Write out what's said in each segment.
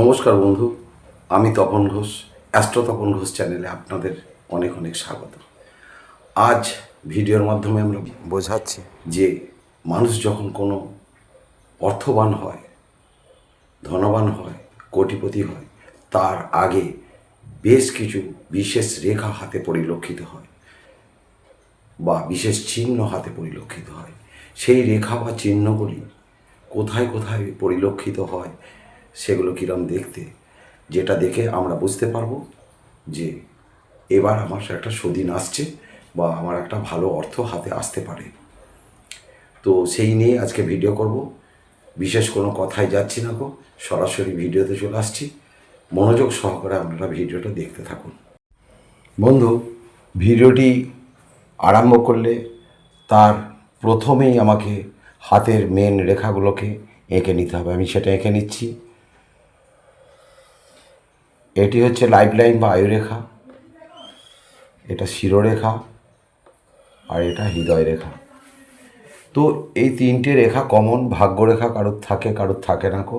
নমস্কার বন্ধু, আমি তপন ঘোষ, অ্যাস্ট্রো তপন ঘোষ চ্যানেলে আপনাদের অনেক অনেক স্বাগত। আজ ভিডিওর মাধ্যমে আমরা বোঝাচ্ছি যে মানুষ যখন কোনো অর্থবান হয়, ধনবান হয়, কোটিপতি হয়, তার আগে বেশ কিছু বিশেষ রেখা হাতে পরিলক্ষিত হয় বা বিশেষ চিহ্ন হাতে পরিলক্ষিত হয়। সেই রেখা বা চিহ্নগুলি কোথায় কোথায় পরিলক্ষিত হয় সেগুলো কিরম দেখতে, যেটা দেখে আমরা বুঝতে পারব যে এবার আমার একটা সুদিন আসছে বা আমার একটা ভালো অর্থ হাতে আসতে পারে। তো সেই নিয়ে আজকে ভিডিও করব। বিশেষ কোনো কথাই যাচ্ছি না গো, সরাসরি ভিডিওতে চলে আসছি। মনোযোগ সহকারে আপনারা ভিডিওটা দেখতে থাকুন। বন্ধু, ভিডিওটি আরম্ভ করলে তার প্রথমেই আমাকে হাতের মেন রেখাগুলোকে এঁকে নিতে হবে। আমি সেটা এঁকে নিচ্ছি। এটি হচ্ছে লাইফ লাইন বা আয়ুরেখা। এটা শিরোরেখা আর এটা হৃদয় রেখা তো এই তিনটে রেখা কমন ভাগ্যরেখা কারোর থাকে কারোর থাকে না কো।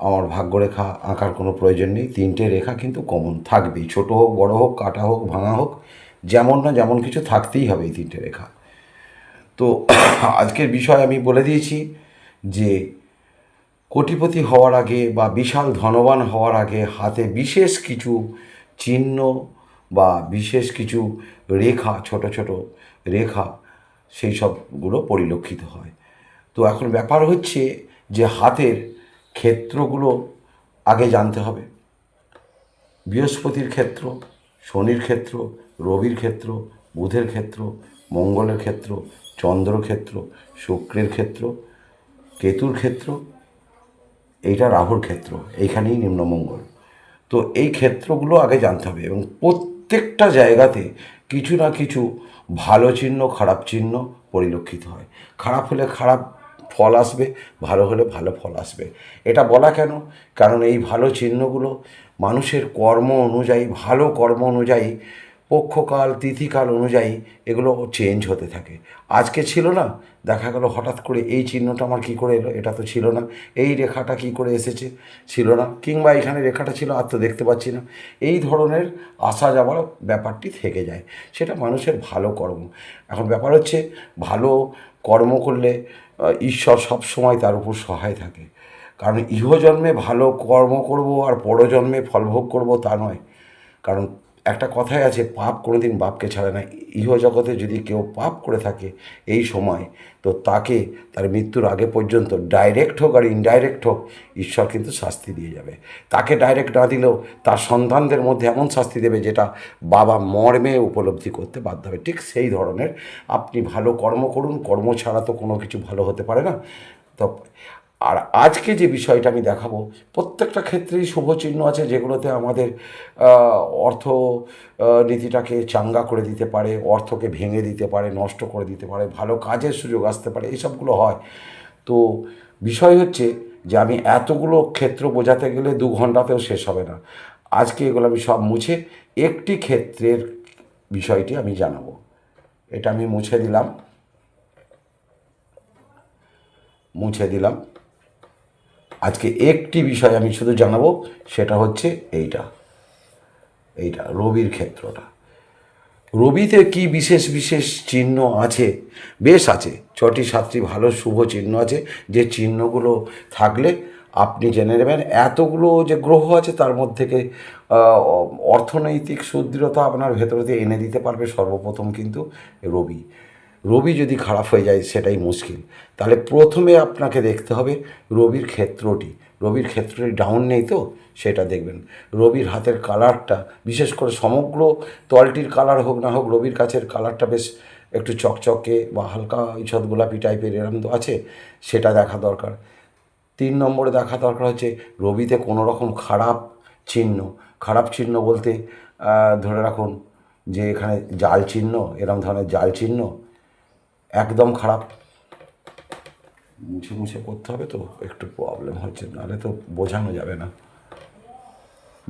আমার ভাগ্যরেখা আঁকার কোনো প্রয়োজন নেই। তিনটে রেখা কিন্তু কমন থাকবেই। ছোট হোক, বড় হোক, কাটা হোক, ভাঙা হোক, যেমন না যেমন কিছু থাকতেই হবে এই তিনটে রেখা। তো আজকের বিষয় আমি বলে দিয়েছি যে কোটিপতি হওয়ার আগে বা বিশাল ধনবান হওয়ার আগে হাতে বিশেষ কিছু চিহ্ন বা বিশেষ কিছু রেখা, ছোট ছোট রেখা সেই সবগুলো পরিলক্ষিত হয়। তো এখন ব্যাপার হচ্ছে যে হাতের ক্ষেত্রগুলো আগে জানতে হবে। বৃহস্পতির ক্ষেত্র, শনির ক্ষেত্র, রবির ক্ষেত্র, বুধের ক্ষেত্র, মঙ্গলের ক্ষেত্র চন্দ্র ক্ষেত্র, শুক্রের ক্ষেত্র, কেতুর ক্ষেত্র এইটা রাহুর ক্ষেত্র, এইখানেই নিম্নমঙ্গল তো এই ক্ষেত্রগুলো আগে জানতে হবে এবং প্রত্যেকটা জায়গাতে কিছু না কিছু ভালো চিহ্ন, খারাপ চিহ্ন পরিলক্ষিত হয়। খারাপ হলে খারাপ ফল আসবে, ভালো হলে ভালো ফল আসবে। এটা বলা কেন? কারণ এই ভালো চিহ্নগুলো মানুষের কর্ম অনুযায়ী, ভালো কর্ম অনুযায়ী পক্ষকাল, তিথিকাল অনুযায়ী এগুলো চেঞ্জ হতে থাকে। আজকে ছিল না, দেখা গেল হঠাৎ করে এই চিহ্নটা আমার কী করে এলো, এটা তো ছিল না। এই রেখাটা কী করে এসেছে, ছিল না। কিংবা এখানে রেখাটা ছিল, আর তো দেখতে পাচ্ছি না। এই ধরনের আসা যাওয়ার ব্যাপারটি থেকে যায়। সেটা মানুষের ভালো কর্ম। এখন ব্যাপার হচ্ছে, ভালো কর্ম করলে ঈশ্বর সব সময় তার উপর সহায় থাকে। কারণ ইহজন্মে ভালো কর্ম করব আর পরজন্মে ফলভোগ করব তা নয়। কারণ একটা কথাই আছে, পাপ কোনোদিন বাপকে ছাড়ে না। ইহ জগতে যদি কেউ পাপ করে থাকে এই সময়, তো তাকে তার মৃত্যুর আগে পর্যন্ত ডাইরেক্ট হোক আর ইনডাইরেক্ট হোক, ঈশ্বর কিন্তু শাস্তি দিয়ে যাবে। তাকে ডাইরেক্ট না দিলেও তার সন্তানদের মধ্যে এমন শাস্তি দেবে যেটা বাবা মর্মে উপলব্ধি করতে বাধ্য হবে। ঠিক সেই ধরনের আপনি ভালো কর্ম করুন, কর্ম ছাড়া তো কোনো কিছু ভালো হতে পারে না। তো আর আজকে যে বিষয়টা আমি দেখাবো, প্রত্যেকটা ক্ষেত্রেই শুভ চিহ্ন আছে যেগুলোতে আমাদের অর্থ নীতিটাকে চাঙ্গা করে দিতে পারে, অর্থকে ভেঙে দিতে পারে, নষ্ট করে দিতে পারে, ভালো কাজের সুযোগ আসতে পারে এইসবগুলো হয়। তো বিষয় হচ্ছে যে আমি এতগুলো ক্ষেত্র বোঝাতে গেলে দু ঘন্টাতেও শেষ হবে না। আজকে এগুলো আমি সব মুছে একটি ক্ষেত্রের বিষয়টি আমি জানাব। এটা আমি মুছে দিলাম। মুছে দিলাম। আজকে একটি বিষয় আমি শুধু জানাব, সেটা হচ্ছে এইটা। এইটা, রবির ক্ষেত্রটা। রবিতে কি বিশেষ বিশেষ চিহ্ন আছে? বেশ আছে। ছটি, সাতটি ভালো, শুভ চিহ্ন আছে। যে চিহ্নগুলো থাকলে আপনি জেনে নেবেন। এতগুলো যে গ্রহ আছে, তার মধ্যে থেকে অর্থনৈতিক সুদৃঢ়তা আপনার ভেতরে দিয়ে এনে দিতে পারবে সর্বপ্রথম কিন্তু রবি। রবি যদি খারাপ হয়ে যায়, সেটাই মুশকিল। তাহলে প্রথমে আপনাকে দেখতে হবে রবির ক্ষেত্রটি। রবির ক্ষেত্রটি ডাউন নেই তো? সেটা দেখবেন। রবির হাতের কালারটা বিশেষ করে সমগ্র তলটির কালার হোক না হোক, রবির কাছের কালারটা বেশ একটু চকচকে বা হালকা ইছদ গোলাপি টাইপের এরম তো আছে, সেটা দেখা দরকার। তিন নম্বরে দেখা দরকার হচ্ছে রবিতে কোনো রকম খারাপ চিহ্ন। খারাপ চিহ্ন বলতে ধরে রাখুন যে এখানে জাল চিহ্ন, এরম ধরনের জাল চিহ্ন একদম খারাপ। মুছে মুছে করতে হবে তো, একটু প্রবলেম হচ্ছে, নাহলে তো বোঝানো যাবে না।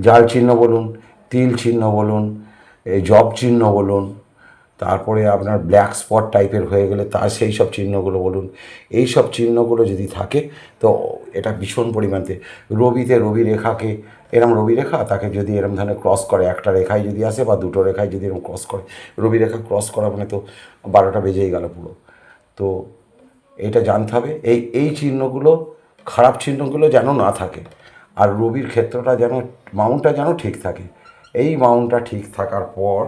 জাল চিহ্ন বলুন, তিল চিহ্ন বলুন, এই জব চিহ্ন বলুন, তারপরে আপনার ব্ল্যাক স্পট টাইপের হয়ে গেলে তার সেই সব চিহ্নগুলো বলুন। এই সব চিহ্নগুলো যদি থাকে, তো এটা ভীষণ পরিমাণে রবিতে রবি রেখাকে এরম রবি রেখা, তাকে যদি এরম ধরনের ক্রস করে, একটা রেখায় যদি আসে বা দুটো রেখায় যদি এরম ক্রস করে, রবি রেখা ক্রস করা মানে তো বারোটা বেজেই গেল পুরো। তো এটা জানতে হবে, এই এই চিহ্নগুলো, খারাপ চিহ্নগুলো যেন না থাকে, আর রবির ক্ষেত্রটা যেন, মাউন্টটা যেন ঠিক থাকে। এই মাউন্টটা ঠিক থাকার পর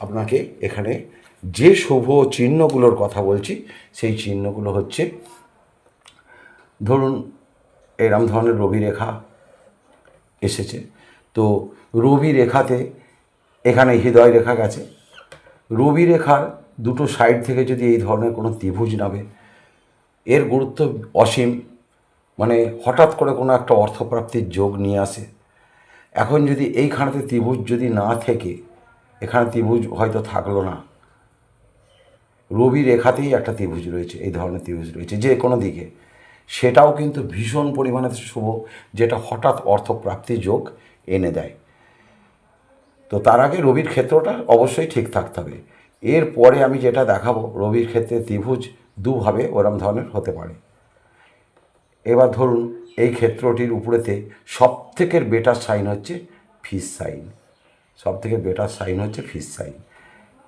আপনাকে এখানে যে শুভ চিহ্নগুলোর কথা বলছি, সেই চিহ্নগুলো হচ্ছে, ধরুন এরম ধরনের রবি রেখা এসেছে। তো রবি রেখাতে এখানে হৃদয় রেখা গেছে। রবি রেখার দুটো সাইড থেকে যদি এই ধরনের কোনো ত্রিভুজ নামে, এর গুরুত্ব অসীম। মানে হঠাৎ করে কোনো একটা অর্থপ্রাপ্তির যোগ নিয়ে আসে। এখন যদি এইখানেতে ত্রিভুজ যদি না থেকে, এখানে ত্রিভুজ হয়তো থাকল না। রবি রেখাতেই একটা ত্রিভুজ রয়েছে, এই ধরনের ত্রিভুজ রয়েছে, যে কোনো দিকে। সেটাও কিন্তু ভীষণ পরিমাণে শুভ, যেটা হঠাৎ অর্থপ্রাপ্তি যোগ এনে দেয়। তো তার আগে রবির ক্ষেত্রটা অবশ্যই ঠিক থাকতে হবে। এরপরে আমি যেটা দেখাবো, রবির ক্ষেত্রে ত্রিভুজ দুভাবে ওরম ধরনের হতে পারে। এবার ধরুন, এই ক্ষেত্রটির উপরেতে সব থেকে বেটার সাইন হচ্ছে ফিস সাইন সব থেকে বেটার সাইন হচ্ছে ফিস সাইন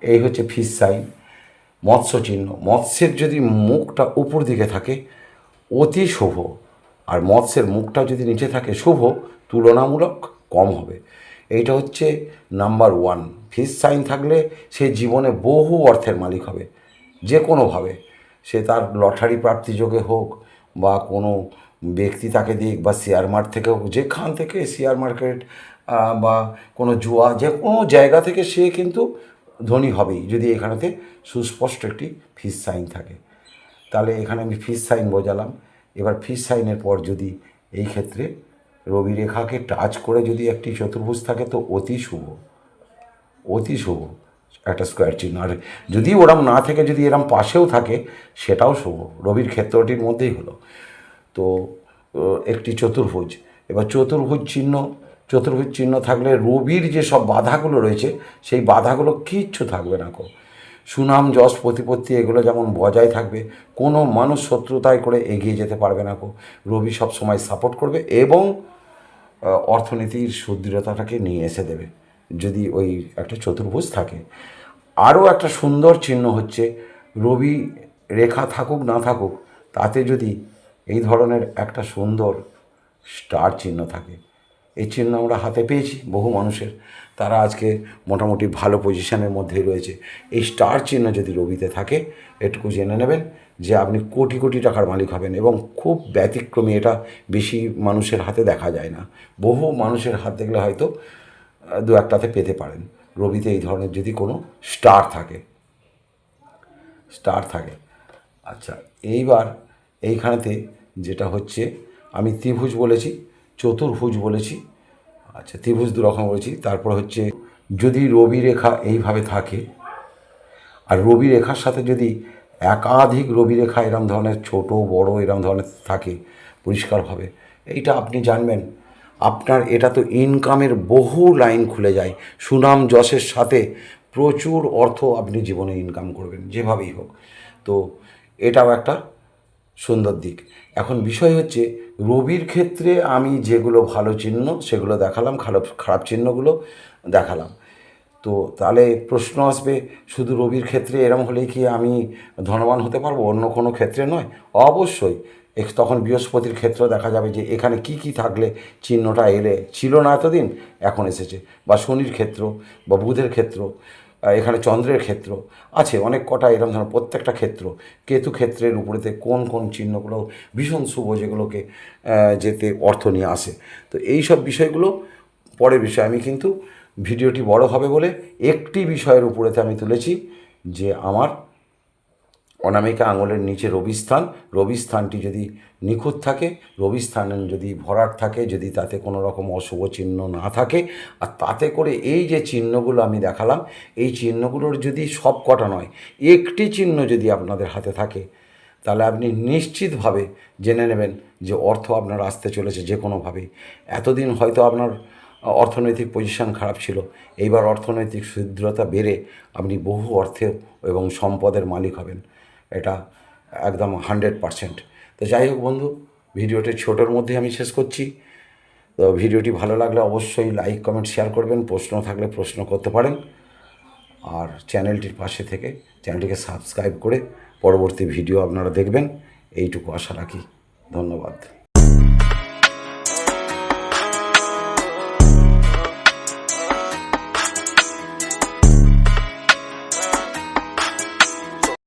এই হচ্ছে ফিস সাইন মৎস্য চিহ্ন। মৎস্যের যদি মুখটা উপর দিকে থাকে অতি শুভ। আর মৎস্যের মুখটা যদি নিচে থাকে শুভ, তুলনামূলক কম হবে। এইটা হচ্ছে নাম্বার ওয়ান ফিস সাইন থাকলে সে জীবনে বহু অর্থের মালিক হবে। যে কোনোভাবে সে তার লটারি প্রাপ্তি যোগে হোক বা কোনো ব্যক্তি তাকে দিক বা শেয়ার মার্কেট থেকে হোক, যেখান থেকে শেয়ার মার্কেট বা কোনো জুয়া যে কোনো জায়গা থেকে সে কিন্তু ধনী হবেই যদি এখানেতে সুস্পষ্ট একটি ফিস সাইন থাকে। তাহলে এখানে আমি ফিস সাইন বোঝালাম। এবার ফিস সাইনের পর যদি এই ক্ষেত্রে রবি রেখাকে টাচ করে যদি একটি চতুর্ভুজ থাকে তো অতি শুভ। অতি শুভ একটা স্কোয়ার চিহ্ন। আর যদি ওরম না থেকে যদি এরম পাশেও থাকে, সেটাও শুভ। রবির ক্ষেত্রটির মধ্যেই হলো। তো একটি চতুর্ভুজ। এবার চতুর্ভুজ চিহ্ন চতুর্ভুজ চিহ্ন থাকলে রবির যে সব বাধাগুলো রয়েছে, সেই বাধাগুলো কিচ্ছু থাকবে না কো। সুনাম, যশ, প্রতিপত্তি, এগুলো যেমন বজায় থাকবে, কোনো মানুষ শত্রুতায় করে এগিয়ে যেতে পারবে না কো রবি সব সময় সাপোর্ট করবে এবং অর্থনীতির সুদৃঢ়তাটাকে নিয়ে এসে দেবে। যদি ওই একটা চতুর্ভুজ থাকে। আরও একটা সুন্দর চিহ্ন হচ্ছে, রবি রেখা থাকুক, না থাকুক, তাতে যদি এই ধরনের একটা সুন্দর স্টার চিহ্ন থাকে এই চিহ্ন আমরা হাতে পেয়েছি, বহু মানুষের। তারা আজকে মোটামুটি ভালো পজিশনের মধ্যেই রয়েছে। এই স্টার চিহ্ন যদি রবিতে থাকে, এটুকু জেনে নেবেন যে আপনি কোটি কোটি টাকার মালিক হবেন এবং খুব ব্যতিক্রমী, এটা বেশি মানুষের হাতে দেখা যায় না। বহু মানুষের হাত দেখলে হয়তো দু একটাতে পেতে পারেন। রবিতে এই ধরনের যদি কোনো স্টার থাকে স্টার থাকে। আচ্ছা এইবার এইখানেতে যেটা হচ্ছে, আমি ত্রিভুজ বলেছি চতুর্ভুজ বলেছি। আচ্ছা ত্রিভুজ দু রকম বলেছি। তারপর হচ্ছে যদি রবি রেখা এইভাবে থাকে, আর রবি রেখার সাথে যদি একাধিক রবি রেখা এরম ধরনের ছোট, বড় এরম ধরনের থাকে পরিষ্কারভাবে এইটা আপনি জানবেন। আপনার এটা তো ইনকামের বহু লাইন খুলে যায়। সুনাম যশের সাথে প্রচুর অর্থ আপনি জীবনে ইনকাম করবেন, যেভাবেই হোক। তো এটাও একটা সুন্দর দিক। এখন বিষয় হচ্ছে, রবির ক্ষেত্রে আমি যেগুলো ভালো চিহ্ন, সেগুলো দেখালাম, খারাপ খারাপ চিহ্নগুলো দেখালাম। তো তাহলে প্রশ্ন আসবে, শুধু রবির ক্ষেত্রে এরম হলেই কি আমি ধনবান হতে পারব? অন্য কোনো ক্ষেত্রে নয়। অবশ্যই তখন বৃহস্পতির ক্ষেত্র দেখা যাবে যে এখানে কি কি থাকলে চিহ্নটা এলে, ছিল না এতদিন, এখন এসেছে। বা শনির ক্ষেত্র, বা বুধের ক্ষেত্র এখানে চন্দ্রের ক্ষেত্র আছে, অনেক কটা এরকম ধরনের, প্রত্যেকটা ক্ষেত্র। কেতু ক্ষেত্রের উপরেতে কোন কোন চিহ্নগুলো ভীষণ শুভ, যেগুলোকে যেতে অর্থ নিয়ে আসে। তো এই সব বিষয়গুলো পরের বিষয় আমি কিন্তু ভিডিওটি বড় হবে বলে একটি বিষয়ের উপরেতে আমি তুলেছি, যে আমার অনামিকা আঙুলের নিচে রবিস্থান। রবিস্থানটি যদি নিখুঁত থাকে রবিস্থান যদি ভরাট থাকে, যদি তাতে কোনো রকম অশুভ চিহ্ন না থাকে, আর তাতে করে এই যে চিহ্নগুলো আমি দেখালাম, এই চিহ্নগুলোর যদি সব কটা নয়, একটি চিহ্ন যদি আপনাদের হাতে থাকে, তাহলে আপনি নিশ্চিতভাবে জেনে নেবেন যে অর্থ আপনার আসতে চলেছে যে কোনোভাবেই। এতদিন হয়তো আপনার অর্থনৈতিক পজিশন খারাপ ছিল, এইবার অর্থনৈতিক সুদৃঢ়তা বেড়ে আপনি বহু অর্থে এবং সম্পদের মালিক হবেন। এটা একদম হান্ড্রেড পারসেন্ট। তো যাই হোক বন্ধু, ভিডিওটি ছোটোর মধ্যে আমি শেষ করছি। তো ভিডিওটি ভালো লাগলে অবশ্যই লাইক, কমেন্ট, শেয়ার করবেন, প্রশ্ন থাকলে প্রশ্ন করতে পারেন। আর চ্যানেলটির পাশে থেকে চ্যানেলটিকে সাবস্ক্রাইব করে পরবর্তী ভিডিও আপনারা দেখবেন। এইটুকু আশা রাখি। ধন্যবাদ।